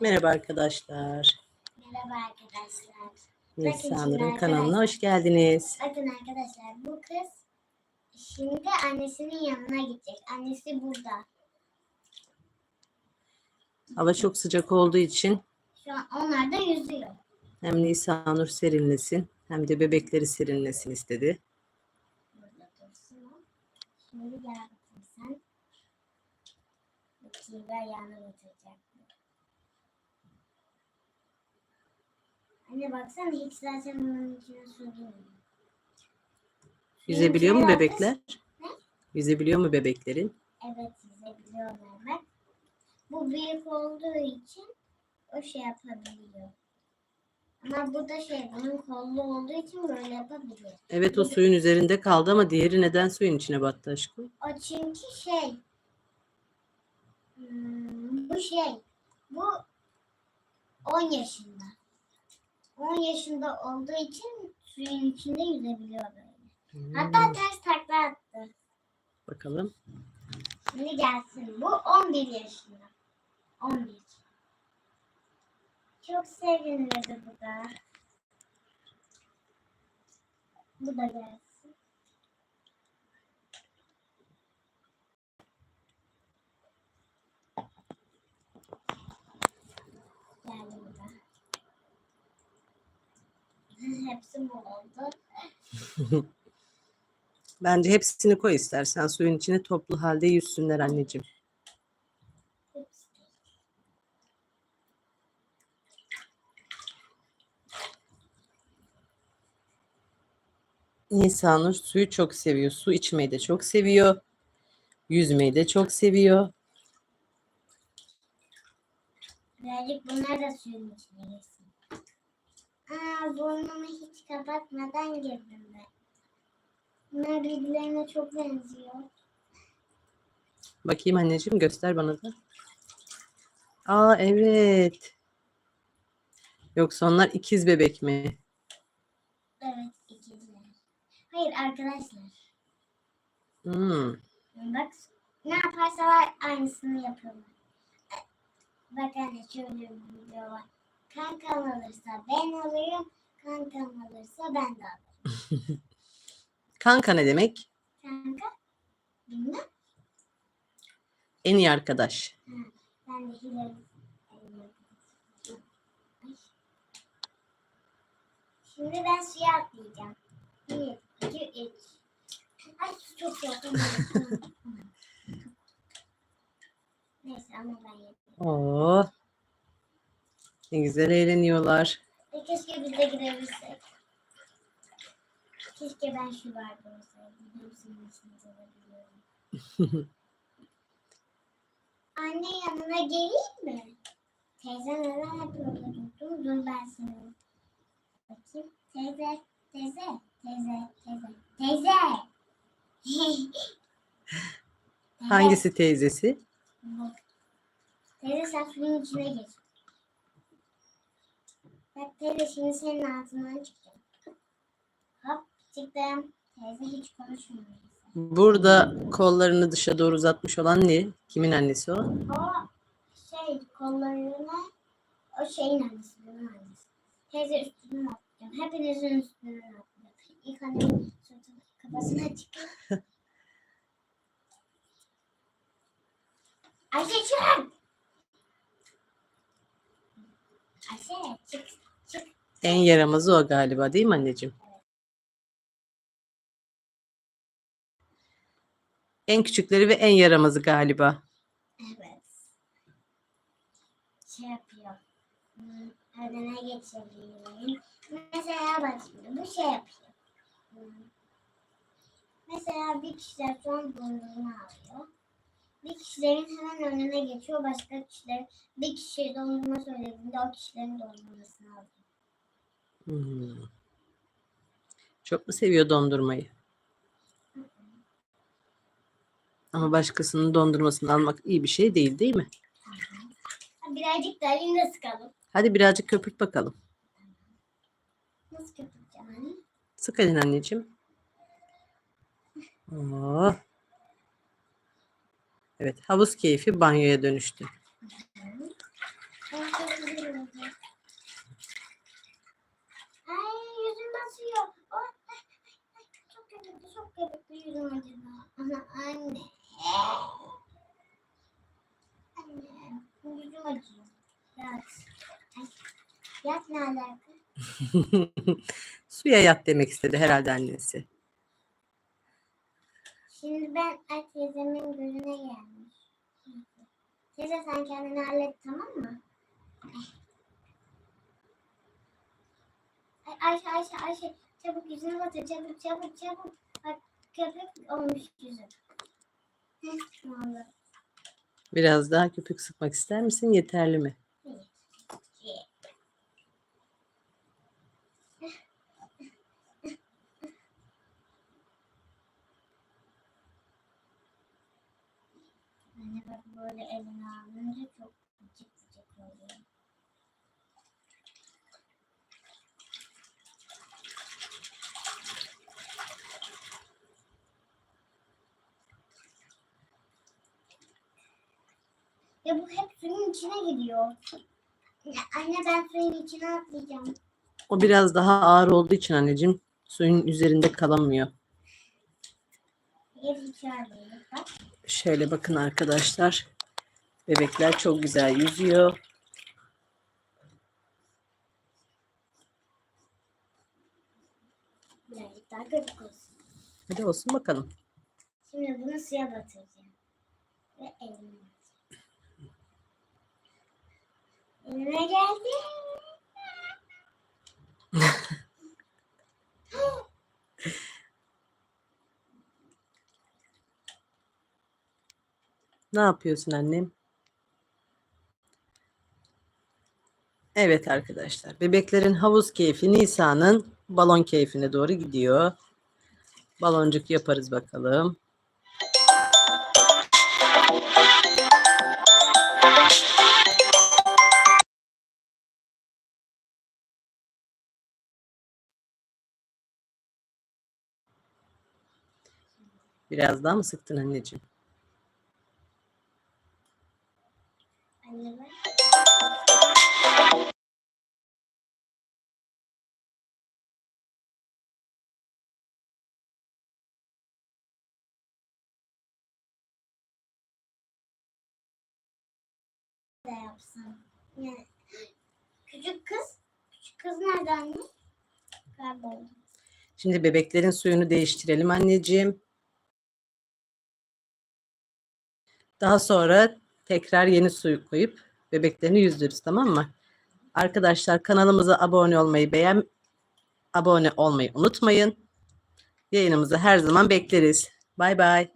Merhaba arkadaşlar. Merhaba arkadaşlar. Nisa şimdi kanalına hoş geldiniz. Bakın arkadaşlar bu kız şimdi annesinin yanına gidecek. Annesi burada. Hava çok sıcak olduğu için Şu an onlar da yüzüyor. hem Nisa Nur serinlesin hem de bebekleri serinlesin istedi. Burada dursun. Şimdi gel bakayım sen. Bakayım ben yanına götüreceğim. Anne baksana hiç zaten bunun içine su girmiyor. Yüzebiliyor mu bebekler? Ne? Yüzebiliyor mu bebeklerin? Evet yüzebiliyorlar bak. Bu büyük olduğu için o şey yapabiliyor. Ama bu da şey bunun kollu olduğu için böyle yapabiliyor. Evet o suyun üzerinde kaldı ama diğeri neden suyun içine battı aşkım? O çünkü şey hmm, bu şey bu 10 yaşında. 10 yaşında olduğu için suyun içinde yüzebiliyor böyle. Hmm, Hatta ters takla attı. bakalım. Şimdi gelsin. Bu 11 yaşında. 11. Çok sevinirdi bu da. Bu da gelsin. Geldi bu da. Hepsi bu oldu. Bence hepsini koy istersen suyun içine toplu halde yüzsünler anneciğim. Hepsi. Nisa Nur suyu çok seviyor. Su içmeyi de çok seviyor. Yüzmeyi de çok seviyor. Birazcık bunlar da suyun içine girsin. Aa, burnumu hiç kapatmadan girdim ben. Bunlar birbirlerine çok benziyor. Bakayım anneciğim göster bana da. Aa evet. Yoksa onlar ikiz bebek mi? Evet ikizler. Hayır arkadaşlar. Hmm. Bak ne yaparsalar aynısını yapıyorlar. Bak anne şöyle bir video var. Kankam alırsa ben alırım. Kankam alırsa ben de alırım. Kanka ne demek? Kanka bilmem. En iyi arkadaş. Ha, ben de Hilal. Şimdi ben suya atlayacağım. Bir, iki, üç. Ay çok yakın. Neyse ama ben yedim. Oo. Ne güzel eğleniyorlar. E, keşke biz de gidebilsek. Keşke ben şu barda olsaydım. Hepsinin içinde olabiliyorum. Anne yanına geleyim mi? Teyze neler yapıyor? Dur dur ben seni. Bakayım. Teyze, teyze, teyze, teyze, teyze. Hangisi teyzesi? Bak. Teyze sen suyun içine geç. Bak teyze şimdi senin ağzından çıkacağım. Hop çıktım. Teyze hiç konuşmuyor. Burada kollarını dışa doğru uzatmış olan ne? Kimin annesi o? O şey kollarına o şeyin annesi, bunun annesi. Teyze üstüne atlayacağım. Hepinizin üstüne atlayacağım. İlk annemin sırtına kafasına çıkıyor. Ayşe çık! Ayşe çık çık. En yaramazı o galiba değil mi anneciğim? En küçükleri ve en yaramazı galiba. Evet. Şey yapıyor. Adına geçelim. Mesela bak şimdi bu şey yapıyor. Mesela bir kişiler an dondurma alıyor. Bir kişilerin hemen önüne geçiyor. Başka kişiler bir kişiye dondurma söylediğinde o kişilerin dondurmasını alıyor. Hmm. Çok mu seviyor dondurmayı? Ama başkasının dondurmasını almak iyi bir şey değil değil mi? Birazcık da elinde sıkalım. Hadi birazcık köpürt bakalım. Nasıl köpürteceğim hani? Sık elini anneciğim. Oo. Evet havuz keyfi banyoya dönüştü. Ay, çok güzel oldu. Ay yüzüm basıyor. Oh, ay, ay, ay, çok köpüklü çok yüzüm acıdı. Ana anne. Anne yüzüm acıyor. Yat. Ay, yat ne alaka? Suya yat demek istedi herhalde annesi. Şimdi ben ay teyzemin gözüne gelmiş. Teyze sen kendini hallet tamam mı? Ay, Ayşe Ayşe Ayşe çabuk yüzünü batır çabuk çabuk çabuk. Köpük olmuş yüzüm. Biraz daha köpük sıkmak ister misin? Yeterli mi? Anne bak böyle eline alınca çok gıcık gıcık oluyor. Ya bu hep suyun içine gidiyor. Anne ben suyun içine atlayacağım. O biraz daha ağır olduğu için anneciğim suyun üzerinde kalamıyor. Şöyle bakın arkadaşlar. Bebekler çok güzel yüzüyor. Hadi olsun bakalım. Şimdi bunu suya batıracağım. Ve elime Elime geldi. Ne yapıyorsun annem? Evet arkadaşlar. Bebeklerin havuz keyfi Nisa'nın balon keyfine doğru gidiyor. Baloncuk yaparız bakalım. Biraz daha mı sıktın anneciğim? Anne da yapsam. Yani küçük kız, küçük kız nerede anne? Kayboldu. Şimdi bebeklerin suyunu değiştirelim anneciğim. Daha sonra tekrar yeni suyu koyup bebeklerini yüzdürürüz tamam mı? Arkadaşlar kanalımıza abone olmayı beğen abone olmayı unutmayın. Yayınımızı her zaman bekleriz. Bay bay.